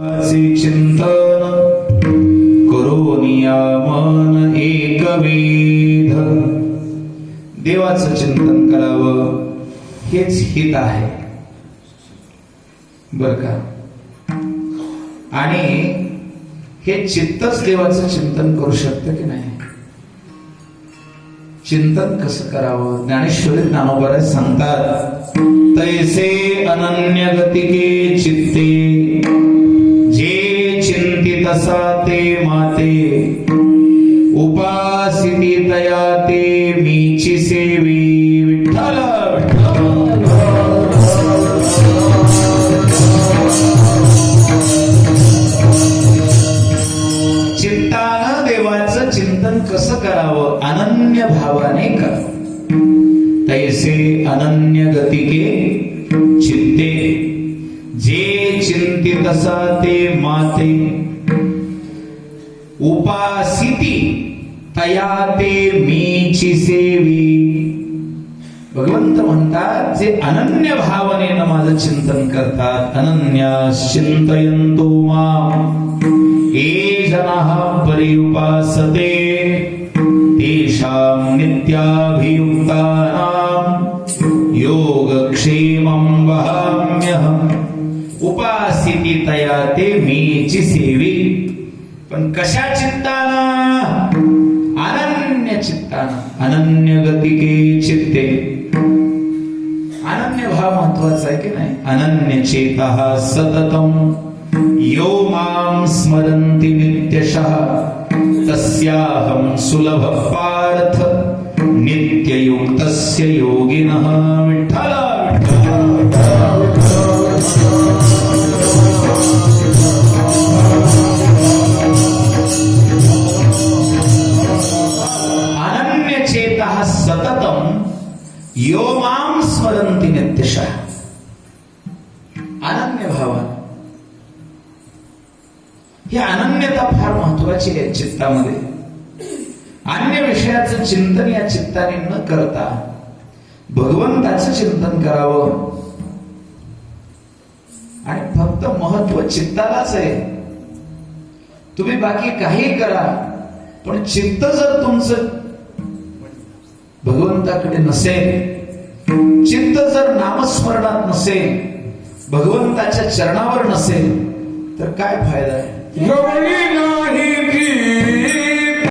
चिन्तन चिंतन नियामन मन देवाचं चिंतन करावं हेच हित आहे. बर का? आणि हे चित्तच देवाचं चिंतन करू शकतं की नाही? चिंतन कसं करावं? ज्ञानेश्वरी ज्ञानोबराज सांगतात तैसे अनन्य गतिके तसा ते माते. उपासिती तया ते मीची सेवी विठ्ठल. चित्तानं देवाचं चिंतन कसं करावं? अनन्य भावाने कर. तैसे अनन्य गतिके चित्ते. जे चिंतित सा ते माते उपासिती तया ते मीची सेवी. भगवंत म्हणतात जे अनन्य भावनेनं माझं चिंतन करतात अनन्या चिंतयंतो मा ये जनाः परिउपासते तेषां नित्याभियुक्तानां. योगक्षेमं वहाम्यहम्. उपासिती तया ते मीची सेवी. पण कशा चित्तानं? अनन्य चित्तानं. अनन्य गतिके चित्ते. अनन्य भाव महत्त्वाचा आहे की नाही? अनन्य चेत सततम. यो मां स्मरन्ति नित्यशः। तस्याहं सुलभ पार्थ। नित्ययुक्तस्य योगिनः। सततम यो मां स्मरन्ति नित्यशः। अनन्य भावन ही अनन्यता फार महत्वाची आहे चित्तामध्ये. अन्य विषयाचं चिंतन या चित्ताने न करता भगवंताचं चिंतन करावं. आणि फक्त महत्त्व चित्तालाच आहे. तुम्ही बाकी काही करा पण चित्त जर तुमचं भगवंताकडे नसेल चित्त जर नामस्मरणात नसेल भगवंताच्या चरणावर नसेल तर काय फायदा आहे? नाही